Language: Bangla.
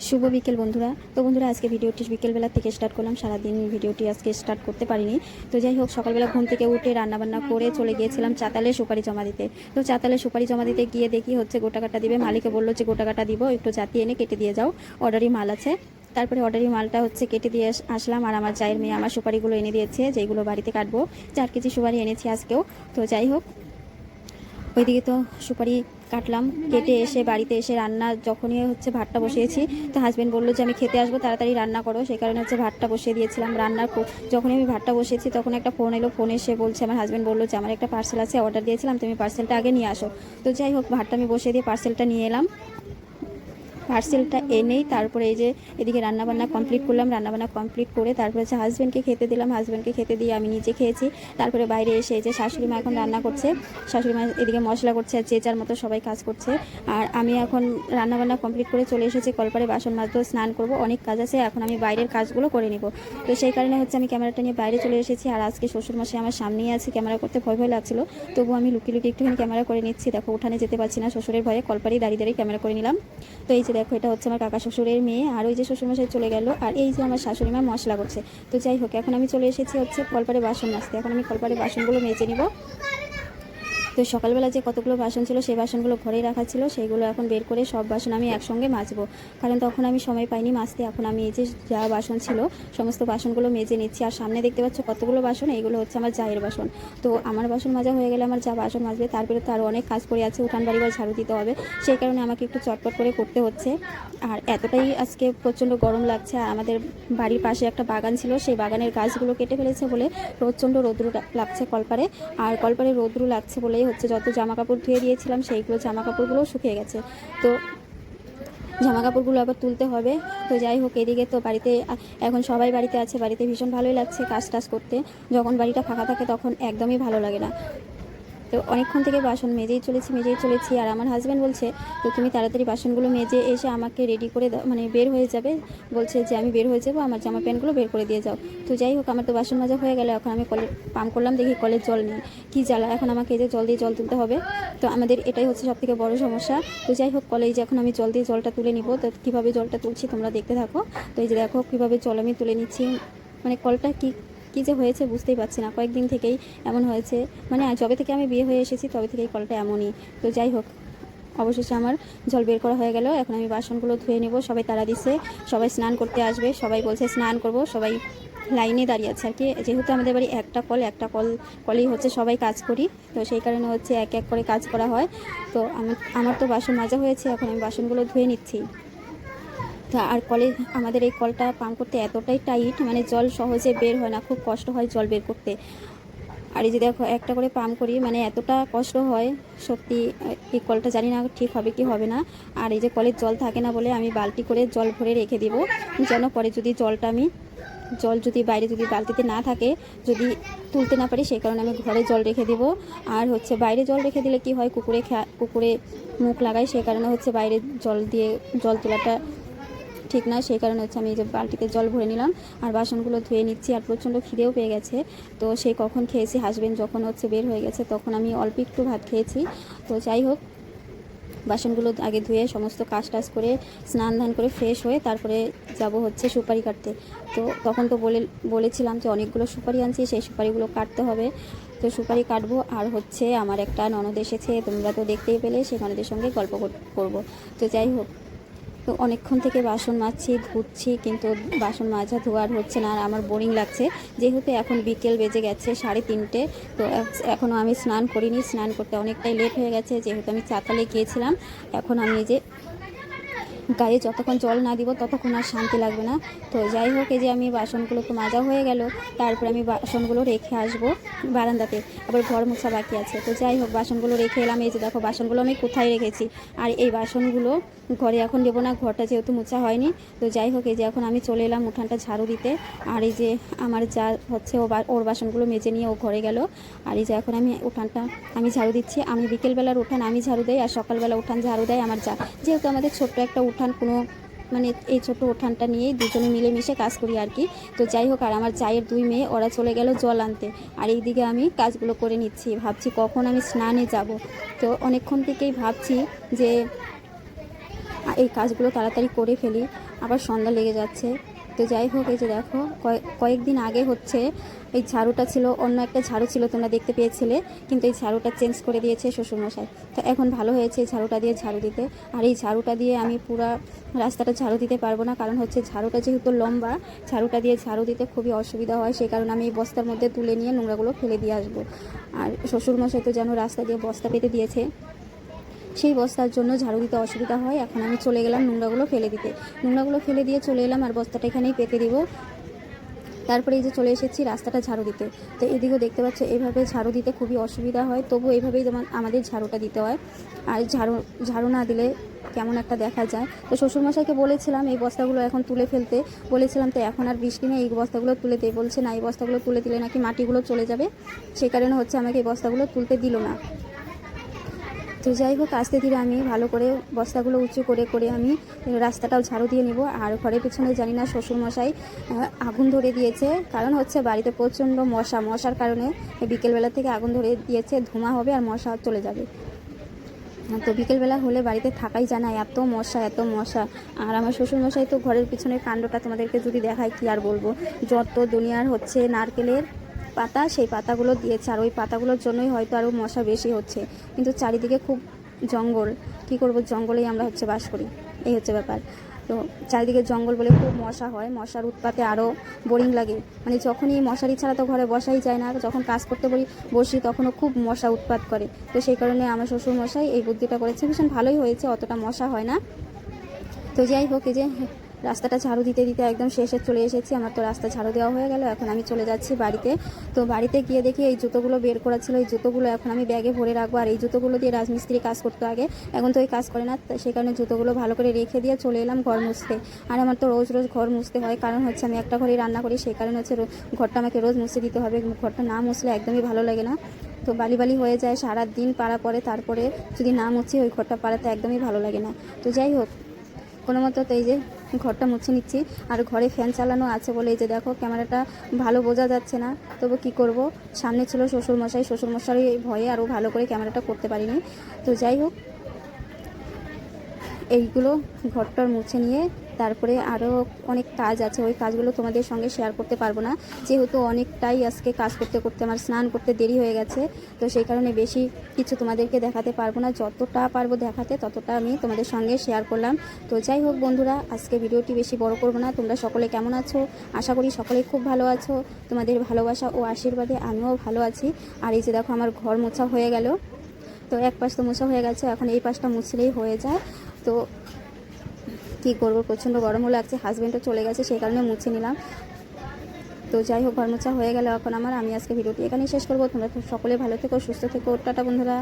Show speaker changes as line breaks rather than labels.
শুভ বিকেল বন্ধুরা। তো বন্ধুরা, আজকে ভিডিওটি বিকেলবেলা থেকে স্টার্ট করলাম। সারাদিন ভিডিওটি আজকে স্টার্ট করতে পারিনি। তো যাই হোক, সকালবেলা ঘুম থেকে উঠে রান্নাবান্না করে চলে গিয়েছিলাম চাতালে সুপারি জমা দিতে। তো চাতালে সুপারি জমা দিতে গিয়ে দেখি হচ্ছে গোটা কাটা দিবে। মালিকে বলল যে, গোটা কাটা দিব, একটু জাতি এনে কেটে দিয়ে যাও। অর্ডারি মাল আছে। তারপরে অর্ডারি মালটা হচ্ছে কেটে দিয়ে আস- আসলাম। আর আমার চায়ের মেয়ে আমার সুপারিগুলো এনে দিয়েছে যেগুলো বাড়িতে কাটবো। চার কেজি সুপারি এনেছি আজকেও। তো যাই হোক, ওইদিকে তো সুপারি কাটলাম। কেটে এসে, বাড়িতে এসে রান্না যখনই হচ্ছে ভাতটা বসিয়েছি, তো হাজব্যান্ড বলল যে, আমি খেতে আসব, তাড়াতাড়ি রান্না করো। সেই কারণে হচ্ছে ভাতটা বসিয়ে দিয়েছিলাম। রান্নার যখনই আমি ভাতটা বসিয়েছি, তখন একটা ফোন এলো ফোন এসে বলছে, আমার হাজব্যান্ড বলল যে, আমার একটা পার্সেল আছে অর্ডার দিয়েছিলাম, তুমি পার্সেলটা আগে নিয়ে আসো। তো যাই হোক, ভাতটা আমি বসিয়ে দিয়ে পার্সেলটা নিয়ে এলাম। পার্সেলটা এনেই তারপরে এই যে এদিকে রান্নাবান্না কমপ্লিট করলাম, রান্নাবান্না কমপ্লিট করে তারপরে হচ্ছে হাজব্যান্ডকে খেতে দিলাম। হাজব্যান্ডকে খেতে দিয়ে আমি নিজে খেয়েছি। তারপরে বাইরে এসে যে শাশুড়ি মা এখন রান্না করছে। শাশুড়ি মা এদিকে মশলা করছে আর যে যার মতো সবাই কাজ করছে। আর আমি এখন রান্নাবান্না কমপ্লিট করে চলে এসেছি কলপারে বাসন মাজবো, স্নান করব। অনেক কাজ আছে, এখন আমি বাইরের কাজগুলো করে নিব। তো সেই কারণে হচ্ছে আমি ক্যামেরাটা নিয়ে বাইরে চলে এসেছি। আর আজকে শ্বশুরমশাই আমার সামনেই আছে, ক্যামেরা করতে ভয় ভয় লাগছিল। তবু আমি লুকিয়ে লুকিয়ে একটুখানি ক্যামেরা করে নিচ্ছি। দেখো, উঠানে যেতে পারছি না, শ্বশুরের ভয়ে কলপারেই দাঁড়িয়ে দাঁড়িয়ে ক্যামেরা করে নিলাম। তো এই যে দেখো, এটা হচ্ছে আমার কাকা শ্বশুরের মেয়ে, আর ওই যে শ্বশুরমশাই চলে গেল, আর এই যে আমার শাশুড়ি মা মশলা করছে। তো যাই হোক, এখন আমি চলে এসেছি হচ্ছে কলপারে বাসন মাজতে। এখন আমি কলপারে বাসনগুলো মেজে নিব। তো সকালবেলা যে কতগুলো বাসন ছিল, সেই বাসনগুলো ঘরেই রাখা ছিল। সেইগুলো এখন বের করে সব বাসন আমি একসঙ্গে মাজবো। কারণ তখন আমি সময় পাইনি মাজতে। এখন আমি এই যে যা বাসন ছিল, সমস্ত বাসনগুলো মেজে নিচ্ছি। আর সামনে দেখতে পাচ্ছ কতগুলো বাসন, এইগুলো হচ্ছে আমার জায়ের বাসন। তো আমার বাসন মাজা হয়ে গেলে আমার যা বাসন মাজবে তারপরে তো আরও অনেক কাজ পড়ে আছে। উঠান বাড়িঘর ঝাড়ু দিতে হবে। সেই কারণে আমাকে একটু চটপট করে করতে হচ্ছে। আর এতটাই আজকে প্রচণ্ড গরম লাগছে। আর আমাদের বাড়ির পাশে একটা বাগান ছিল, সেই বাগানের গাছগুলো কেটে ফেলেছে বলে প্রচণ্ড রোদ্রু লাগছে কলপারে। আর কলপারে রোদ্রু লাগছে বলেই হচ্ছে যত জামা কাপড় ধুয়ে দিয়েছিলাম, সেইগুলো জামা কাপড়গুলোও শুকিয়ে গেছে। তো জামা কাপড়গুলো আবার তুলতে হবে। তো যাই হোক, এদিকে তো বাড়িতে, এখন সবাই বাড়িতে আছে, বাড়িতে ভীষণ ভালোই লাগছে কাজ টাজ করতে। যখন বাড়িটা ফাঁকা থাকে, তখন একদমই ভালো লাগে না। তো অনেকক্ষণ থেকে বাসন মেজেই চলেছি মেজেই চলেছি। আর আমার হাজব্যান্ড বলছে, তো তুমি তাড়াতাড়ি বাসনগুলো মেজে এসে আমাকে রেডি করে দাও মানে বের হয়ে যাবে। বলছে যে, আমি বের হয়ে যাব, আমার জামা প্যান্টগুলো বের করে দিয়ে যাও। তো যাই হোক, আমার তো বাসন মাজা হয়ে গেল। এখন আমি কলে পাম্প করলাম, দেখি কলের জল নেই। কী জ্বালা, এখন আমাকে এই যে জল দিয়ে জল তুলতে হবে। তো আমাদের এটাই হচ্ছে সব থেকে বড় সমস্যা। তো যাই হোক কলে যে এখন আমি জল দিয়ে জলটা তুলে নিব। তো কীভাবে জলটা তুলছি তোমরা দেখতে থাকো। তো এই যে দেখো, কীভাবে জল আমি তুলে নিচ্ছি। মানে কলটা কি কী যে হয়েছে বুঝতেই পারছি না। কয়েকদিন থেকেই এমন হয়েছে। মানে যবে থেকে আমি বিয়ে হয়ে এসেছি, তবে থেকেই কলটা এমনই। তো যাই হোক, অবশেষে আমার জল বের করা হয়ে গেল। এখন আমি বাসনগুলো ধুয়ে নেব, সবাই তারা দিছে, সবাই স্নান করতে আসবে, সবাই বলছে স্নান করব, সবাই লাইনে দাঁড়িয়ে আছে আর কি। যেহেতু আমাদের বাড়ি একটা কল একটা কল, কলেই হচ্ছে সবাই কাজ করি, তো সেই কারণে হচ্ছে এক এক করে কাজ করা হয়। তো আমার তো বাসন মাজা হয়েছে, এখন আমি বাসনগুলো ধুয়ে নিচ্ছি। আর কলে আমাদের এই কলটা পাম্প করতে এতটাই টাইট মানে জল সহজে বের হয় না, খুব কষ্ট হয় জল বের করতে। আর এই যে দেখো, একটা করে পাম্প করি মানে এতটা কষ্ট হয়, সত্যি, এই কলটা জানি না ঠিক হবে কি হবে না। আর এই যে কলের জল থাকে না বলে আমি বালতি করে জল ভরে রেখে দিব, যেন পরে যদি জলটা আমি, জল যদি বাইরে যদি বালতিতে না থাকে, যদি তুলতে না পারি, সেই কারণে আমি ঘরে জল রেখে দিব। আর হচ্ছে বাইরে জল রেখে দিলে কি হয়, কুকুরে কুকুরে মুখ লাগায়, সেই কারণে হচ্ছে বাইরে জল দিয়ে, জল তোলাটা ঠিক না সেই কারণে হচ্ছে আমি এই যে বালতিতে জল ভরে নিলাম আর বাসনগুলো ধুয়ে নিচ্ছি আর প্রচণ্ড খিদেও পেয়ে গেছে। তো সে কখন খেয়েছি হাজবেন্ড যখন হচ্ছে বের হয়ে গেছে, তখন আমি অল্প একটু ভাত খেয়েছি। তো যাই হোক, বাসনগুলো আগে ধুয়ে সমস্ত কাজ টাজ করে, স্নান ধান করে ফ্রেশ হয়ে তারপরে যাব হচ্ছে সুপারি কাটতে। তো তখন তো বলে, বলেছিলাম যে অনেকগুলো সুপারি আনছি, সেই সুপারিগুলো কাটতে হবে। তো সুপারি কাটবো আর হচ্ছে আমার একটা ননদ এসেছে, তোমরা তো দেখতেই পেলে সেই ননদের সঙ্গে গল্প কর- করব। তো যাই হোক তো অনেকক্ষণ থেকে বাসন মাজছি, ধুচ্ছি, কিন্তু বাসন মাজা ধোয়ার হচ্ছে না আর আমার বোরিং লাগছে। যেহেতু এখন বিকেল বেজে গেছে সাড়ে তিনটে, তো এখনও আমি স্নান করিনি। স্নান করতে অনেকটাই লেট হয়ে গেছে, যেহেতু আমি চাতালে গিয়েছিলাম। এখন আমি যে গায়ে যতক্ষণ জল না দিব ততক্ষণ আর শান্তি লাগবে না। তো যাই হোক, এই যে আমি বাসনগুলো তো মাজা হয়ে গেল, তারপরে আমি বাসনগুলো রেখে আসব বারান্দাতে। আবার ঘর মোছা বাকি আছে। তো যাই হোক, বাসনগুলো রেখে এলাম। এই যে দেখো, বাসনগুলো আমি কোথায় রেখেছি? আর এই বাসনগুলো ঘরে এখন দেবো না, ঘরটা যেহেতু মোছা হয়নি, তো যাই হোক, এই যে এখন আমি চলে এলাম উঠানটা ঝাড়ু দিতে। আর এই যে আমার যা হচ্ছে, ও ওর বাসনগুলো মেজে নিয়ে ও ঘরে গেল। আর এই যে এখন আমি উঠানটা, আমি ঝাড়ু দিচ্ছি। আমি বিকেলবেলার উঠান আমি ঝাড়ু দেই, আর সকালবেলা উঠান ঝাড়ু দেয় আমার যা। যেহেতু আমাদের ছোট্ট একটা উঠান, কোনো মানে এই ছোট উঠানটা নিয়েই দুজনে মিলেমিশে কাজ করি আর কি। তো যাই হোক, আর আমার চায়ের দুই মেয়ে, ওরা চলে গেল জল আনতে। আর এইদিকে আমি কাজগুলো করে নিচ্ছি। ভাবছি কখন আমি স্নানে যাব। তো অনেকক্ষণ থেকেই ভাবছি যে এই কাজগুলো তাড়াতাড়ি করে ফেলি। আবার সন্ধ্যা লেগে যাচ্ছে। তো যাই হোক, এই যে দেখো কয়েক- কয়েকদিন আগে হচ্ছে এই ঝাড়ুটা ছিল, অন্য একটা ঝাড়ু ছিল, তোমরা দেখতে পেয়েছিলে, কিন্তু এই ঝাড়ুটা চেঞ্জ করে দিয়েছে শ্বশুরমশাই। তো এখন ভালো হয়েছে এই ঝাড়ুটা দিয়ে ঝাড়ু দিতে। আর এই ঝাড়ুটা দিয়ে আমি পুরা রাস্তাটা ঝাড়ু দিতে পারব না, কারণ হচ্ছে ঝাড়ুটা যেহেতু লম্বা, ঝাড়ুটা দিয়ে ঝাড়ু দিতে খুবই অসুবিধা হয় সেই কারণে আমি এই বস্তার মধ্যে তুলে নিয়ে নোংরাগুলো ফেলে দিয়ে আসব। আর শ্বশুরমশাই তো যেন রাস্তা দিয়ে বস্তা পেতে দিয়েছে। সেই বস্তার জন্য ঝাড়ু দিতে অসুবিধা হয়। এখন আমি চলে গেলাম নোংরাগুলো ফেলে দিতে। নোংরাগুলো ফেলে দিয়ে চলে এলাম আর বস্তাটা এখানেই পেতে দিব। তারপরে এই যে চলে এসেছি রাস্তাটা ঝাড়ু দিতে। তো এদিকেও দেখতে পাচ্ছ এইভাবে ঝাড়ু দিতে খুবই অসুবিধা হয়। তবু এইভাবেই যেমন আমাদের ঝাড়ুটা দিতে হয়। আর ঝাড়ু ঝাড়ু না দিলে কেমন একটা দেখা যায়। তো শ্বশুরমশাইকে বলেছিলাম এই বস্তাগুলো এখন তুলে ফেলতে। বলেছিলাম, তো এখন আর বৃষ্টি নেই, এই বস্তাগুলো তুলে দে। বলছে, না, এই বস্তাগুলো তুলে দিলে নাকি মাটিগুলো চলে যাবে। সেই কারণে হচ্ছে আমাকে এই বস্তাগুলো তুলতে দিল না। তো যাই হোক আস্তে ধীরে আমি ভালো করে বস্তাগুলো উঁচু করে করে আমি রাস্তাটাও ঝাড়ু দিয়ে নিব। আর ঘরের পিছনে জানি না শ্বশুরমশাই আগুন ধরে দিয়েছে। কারণ হচ্ছে বাড়িতে প্রচণ্ড মশা, মশার কারণে বিকেলবেলা থেকে আগুন ধরে দিয়েছে, ধোঁয়া হবে আর মশা চলে যাবে। তো বিকেলবেলা হলে বাড়িতে থাকাই যায় না, এত মশা এত মশা। আর আমার শ্বশুরমশাই তো ঘরের পিছনের কাণ্ডটা তোমাদেরকে যদি দেখায় কি আর বলব? যত দুনিয়ার হচ্ছে নারকেলের পাতা, সেই পাতাগুলো দিয়েছে। আর ওই পাতাগুলোর জন্যই হয়তো আরও মশা বেশি হচ্ছে। কিন্তু চারিদিকে খুব জঙ্গল। কি করব? জঙ্গলেই আমরা হচ্ছে বাস করি। এই হচ্ছে ব্যাপার। তো চারিদিকে জঙ্গল বলে খুব মশা হয়। মশার উৎপাতে আরও বোরিং লাগে। মানে যখনই মশারি ছাড়া তো ঘরে বসাই যায় না। যখন কাজ করতে বলি, বসি, তখনও খুব মশা উৎপাত করে। তো সেই কারণে আমার শ্বশুর মশাই এই বুদ্ধিটা করেছে। ভীষণ ভালোই হয়েছে। অতটা মশা হয় না। তো যাই হোক, এই যে রাস্তাটা ঝাড়ু দিতে দিতে একদম শেষে চলে এসেছি। আমার তো রাস্তা ঝাড়ু দেওয়া হয়ে গেল, এখন আমি চলে যাচ্ছি বাড়িতে। তো বাড়িতে গিয়ে দেখি এই জুতোগুলো বের করা ছিল, এই জুতোগুলো এখন আমি ব্যাগে ভরে রাখব। আর এই জুতোগুলো দিয়ে রাজমিস্ত্রি কাজ করতো আগে, এখন তো এই কাজ করে না। সেই কারণে জুতোগুলো ভালো করে রেখে দিয়ে চলে এলাম ঘর মুছতে। আর আমার তো রোজ রোজ ঘর মুছতে হয়, কারণ হচ্ছে আমি একটা ঘরেই রান্না করি সেই কারণে হচ্ছে ঘরটা আমাকে রোজ মুছে দিতে হবে। ঘরটা না মুছলে একদমই ভালো লাগে না। তো বালি বালি হয়ে যায় সারা দিন পাড়া পরে তারপরে যদি না মুছি ওই ঘরটা পাড়াতে একদমই ভালো লাগে না। তো যাই হোক কোনো মতো তো এই যে ঘরটা মুছে নিচ্ছি। আর ঘরে ফ্যান চালানো আছে বলে এই যে দেখো, ক্যামেরাটা ভালো বোঝা যাচ্ছে না। তবু কি করব? সামনে ছিল শ্বশুরমশাই শ্বশুরমশাই ভয়ে আরও ভালো করে ক্যামেরাটা করতে পারিনি। তো যাই হোক, এইগুলো ঘরটার মুছে নিয়ে তারপরে আরও অনেক কাজ আছে, ওই কাজগুলো তোমাদের সঙ্গে শেয়ার করতে পারব না। যেহেতু অনেকটাই আজকে কাজ করতে করতে আমার স্নান করতে দেরি হয়ে গেছে, তো সেই কারণে বেশি কিছু তোমাদেরকে দেখাতে পারব না। যতটা পারব দেখাতে, ততটা আমি তোমাদের সঙ্গে শেয়ার করলাম। তো যাই হোক বন্ধুরা, আজকে ভিডিওটি বেশি বড় করব না। তোমরা সকলে কেমন আছো? আশা করি সকলেই খুব ভালো আছো। তোমাদের ভালোবাসা ও আশীর্বাদে আমিও ভালো আছি। আর এই যে দেখো আমার ঘর মোছা হয়ে গেল। তো এক পাশ তো মোছা হয়ে গেছে, এখন এই পাশটা মুছলেই হয়ে যায়। তো কী করব? প্রচণ্ড গরমও লাগছে হাজব্যান্ডও চলে গেছে, সেই কারণে মুছে নিলাম। তো যাই হোক ঘর মোছা হয়ে গেল এখন আমার। আমি আজকে ভিডিওটি এখানেই শেষ করব। তোমরা সকলে ভালো থেকো, সুস্থ থেকো। টাটা বন্ধুরা।